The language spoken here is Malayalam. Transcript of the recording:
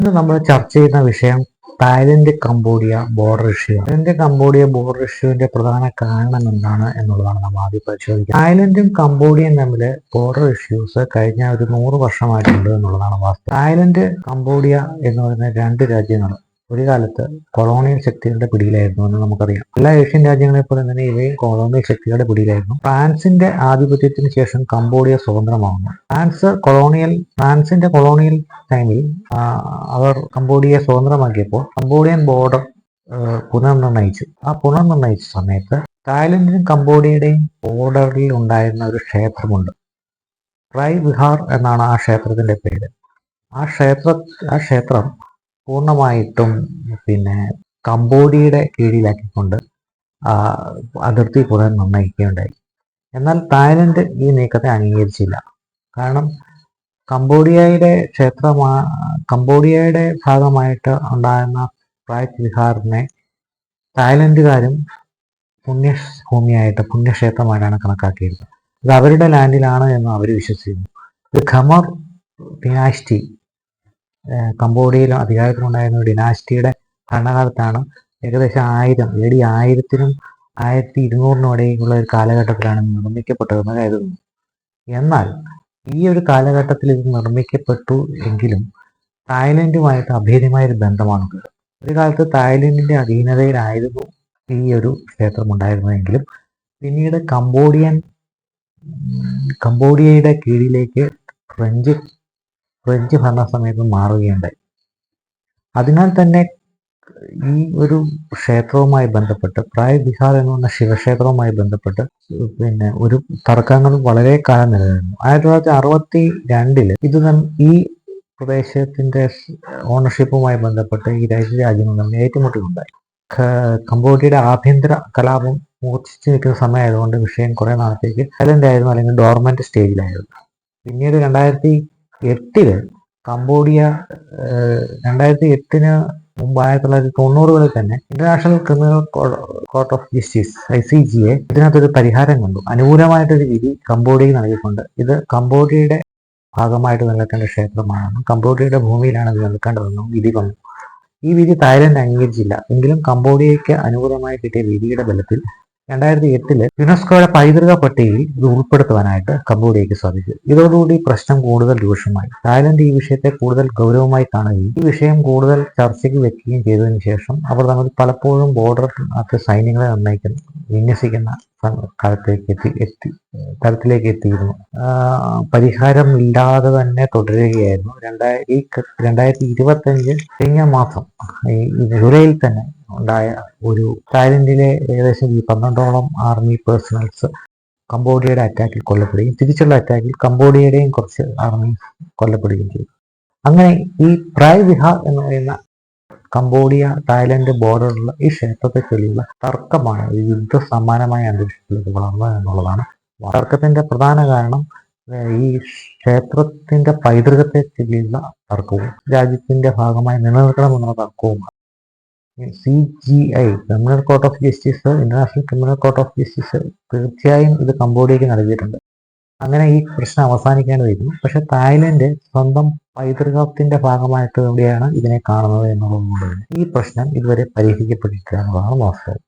ഇന്ന് നമ്മൾ ചർച്ച ചെയ്യുന്ന വിഷയം Thailand Cambodia border issue Thailand Cambodia border ഇഷ്യൂവിന്റെ പ്രധാന കാരണം എന്താണ് എന്നുള്ളതാണ് നമ്മൾ ആദ്യം പരിശോധിക്കുക. തായ്ലൻഡും കംബോഡിയയും തമ്മിൽ ബോർഡർ ഇഷ്യൂസ് കഴിഞ്ഞ ഒരു നൂറ് വർഷമായിട്ടുണ്ട് എന്നുള്ളതാണ് വാസ്തവം. തായ്ലൻഡ് കംബോഡിയ എന്ന് പറയുന്ന രണ്ട് രാജ്യങ്ങൾ ഒരു കാലത്ത് കൊളോണിയൽ ശക്തികളുടെ പിടിയിലായിരുന്നു എന്ന് നമുക്കറിയാം. എല്ലാ ഏഷ്യൻ രാജ്യങ്ങളെ പോലെ തന്നെ ഇവയും കൊളോണിയൽ ശക്തികളുടെ പിടിയിലായിരുന്നു. ഫ്രാൻസിന്റെ ആധിപത്യത്തിന് ശേഷം കംബോഡിയ സ്വതന്ത്രമാകുന്നു ഫ്രാൻസ് കൊളോണിയൽ ഫ്രാൻസിന്റെ കൊളോണിയൽ ടൈമിൽ അവർ കംബോഡിയ സ്വതന്ത്രമാക്കിയപ്പോൾ കംബോഡിയൻ ബോർഡർ പുനർനിർണയിച്ചു. ആ പുനർനിർണയിച്ച സമയത്ത് തായ്ലൻഡിനും കംബോഡിയയുടെയും ബോർഡറിൽ ഉണ്ടായിരുന്ന ഒരു ക്ഷേത്രമുണ്ട്. റൈ വിഹാർ എന്നാണ് ആ ക്ഷേത്രത്തിന്റെ പേര്. ആ ക്ഷേത്ര ആ ക്ഷേത്രം പൂർണമായിട്ടും പിന്നെ കംബോഡിയയുടെ കീഴിലാക്കിക്കൊണ്ട് അതിർത്തി അതിർത്തി പുനർനിർണയിക്കുകയുണ്ടായി എന്നാൽ തായ്ലൻഡ് ഈ നീക്കത്തെ അംഗീകരിച്ചില്ല. കാരണം കംബോഡിയയുടെ ക്ഷേത്രമാ കംബോഡിയയുടെ ഭാഗമായിട്ട് ഉണ്ടായിരുന്ന പ്രായ് വിഹാറിനെ തായ്ലൻഡുകാരും പുണ്യഭൂമിയായിട്ട് പുണ്യക്ഷേത്രമായിട്ടാണ് കണക്കാക്കിയിരുന്നത്. ഇത് അവരുടെ ലാൻഡിലാണ് എന്ന് അവർ വിശ്വസിക്കുന്നു. ഇത് ഖമർ ഡിനാസ്റ്റി ഏഹ് കംബോഡിയയിൽ അധികാരത്തിലുണ്ടായിരുന്ന ഡിനാസ്റ്റിയുടെ ഭരണകാലത്താണ് ഏകദേശം ആയിരം എ ഡി ആയിരത്തിനും ആയിരത്തി ഇരുന്നൂറിനും ഇടയിലുള്ള ഒരു കാലഘട്ടത്തിലാണ് നിർമ്മിക്കപ്പെട്ടതെന്ന് കരുതുന്നു. എന്നാൽ ഈ ഒരു കാലഘട്ടത്തിൽ ഇത് നിർമ്മിക്കപ്പെട്ടു എങ്കിലും തായ്ലൻഡുമായിട്ട് അഭേദ്യമായ ഒരു ബന്ധമാണുള്ളത്. ഒരു കാലത്ത് തായ്ലൻഡിന്റെ അധീനതയിലായിരുന്നു ഈ ഒരു ക്ഷേത്രം ഉണ്ടായിരുന്നതെങ്കിലും പിന്നീട് കംബോഡിയൻ കംബോഡിയയുടെ കീഴിലേക്ക് ഫ്രഞ്ച് ഫ്രഞ്ച് ഭരണ സമയത്ത് മാറുകയുണ്ടായി. അതിനാൽ തന്നെ ഈ ഒരു ക്ഷേത്രവുമായി ബന്ധപ്പെട്ട് പ്രായ ബിഹാർ എന്ന് പറഞ്ഞ ശിവക്ഷേത്രവുമായി ബന്ധപ്പെട്ട് പിന്നെ ഒരു തർക്കങ്ങൾ വളരെ കാലം നിലനിന്നു ആയിരത്തി തൊള്ളായിരത്തി അറുപത്തി രണ്ടിൽ ഇത് ഈ പ്രദേശത്തിന്റെ ഓണർഷിപ്പുമായി ബന്ധപ്പെട്ട് ഈ രാജ്യങ്ങൾ തമ്മിൽ ഏറ്റുമുട്ടലുണ്ടായി. കംബോഡിയയുടെ ആഭ്യന്തര കലാപം മൂർച്ഛിച്ചു നിൽക്കുന്ന സമയമായതുകൊണ്ട് വിഷയം കുറെ നാളത്തേക്ക് സൈലന്റ് ആയിരുന്നു അല്ലെങ്കിൽ ഡോർമെന്റ് സ്റ്റേജിലായിരുന്നു പിന്നീട് രണ്ടായിരത്തി എട്ടിൽ കംബോഡിയ രണ്ടായിരത്തി എട്ടിന് മുമ്പ് ആയിരത്തി തൊള്ളായിരത്തി തൊണ്ണൂറുകളിൽ തന്നെ international criminal court of justice I C G A ഇതിനകത്തൊരു പരിഹാരം കണ്ടു. അനുകൂലമായിട്ടൊരു വിധി കംബോഡിയയിൽ നൽകിക്കൊണ്ട്. ഇത് കംബോഡിയയുടെ ഭാഗമായിട്ട് നിലനിൽക്കേണ്ട ക്ഷേത്രമാണെന്നും കംബോഡിയയുടെ ഭൂമിയിലാണ് ഇത് നിൽക്കേണ്ടതെന്നും വിധി വന്നു. ഈ വിധി തായ്ലൻഡ് അംഗീകരിച്ചില്ല. എങ്കിലും കംബോഡിയയ്ക്ക് അനുകൂലമായി കിട്ടിയ വിധിയുടെ ബലത്തിൽ രണ്ടായിരത്തി എട്ടിൽ യുനെസ്കോയുടെ പൈതൃക പട്ടികയിൽ ഇത് ഉൾപ്പെടുത്തുവാനായിട്ട് കംബോഡിയയ്ക്ക് സാധിച്ചു. ഇതോടുകൂടി പ്രശ്നം കൂടുതൽ രൂക്ഷമായി. തായ്ലൻഡ് ഈ വിഷയത്തെ കൂടുതൽ ഗൗരവമായി കാണുകയും ഈ വിഷയം കൂടുതൽ ചർച്ചയ്ക്ക് വെക്കുകയും ചെയ്തതിനു ശേഷം അവർ തമ്മിൽ പലപ്പോഴും ബോർഡർ സൈന്യങ്ങളെ നിർണയിക്കുന്ന വിന്യസിക്കുന്ന കാലത്തേക്ക് എത്തി എത്തി തലത്തിലേക്ക് എത്തിയിരുന്നു പരിഹാരം പരിഹാരമില്ലാതെ തന്നെ തുടരുകയായിരുന്നു. രണ്ടായിരത്തി രണ്ടായിരത്തി ഇരുപത്തഞ്ച് കഴിഞ്ഞ മാസം ഈ ജൂലൈയിൽ തന്നെ ഉണ്ടായ ഒരു തായ്ലൻഡിലെ ഏകദേശം ഈ പന്ത്രണ്ടോളം ആർമി പേഴ്സണൽസ് കംബോഡിയയുടെ അറ്റാക്കിൽ കൊല്ലപ്പെടുകയും തിരിച്ചുള്ള അറ്റാക്കിൽ കംബോഡിയയുടെയും കുറച്ച് ആർമി കൊല്ലപ്പെടുകയും ചെയ്തു. അങ്ങനെ ഈ പ്രായ് വിഹാർ എന്ന് പറയുന്ന കംബോഡിയ തായ്ലൻഡ് ബോർഡറിലുള്ള ഈ ക്ഷേത്രത്തെ ചൊല്ലിയുള്ള തർക്കമാണ് യുദ്ധ സമാനമായ അന്തരീക്ഷത്തിലേക്ക് വളർന്നത് എന്നുള്ളതാണ് തർക്കത്തിന്റെ പ്രധാന കാരണം ഈ ക്ഷേത്രത്തിന്റെ പൈതൃകത്തെ ചൊല്ലിയുള്ള തർക്കവും രാജ്യത്തിന്റെ ഭാഗമായി നിലനിൽക്കണമെന്നുള്ള തർക്കവുമാണ്. C G I criminal court of justice international criminal court of justice തീർച്ചയായും ഇത് കംബോഡിയക്ക് നൽകിയിട്ടുണ്ട്. അങ്ങനെ ഈ പ്രശ്നം അവസാനിക്കേണ്ടതായിരുന്നു പക്ഷെ തായ്ലൻഡ് സ്വന്തം പൈതൃകത്തിന്റെ ഭാഗമായിട്ട് കൂടിയാണ് ഇതിനെ കാണുന്നത് എന്നുള്ളത് ഈ പ്രശ്നം ഇതുവരെ പരിഹരിക്കപ്പെട്ടിട്ടില്ല വാസ്തവം.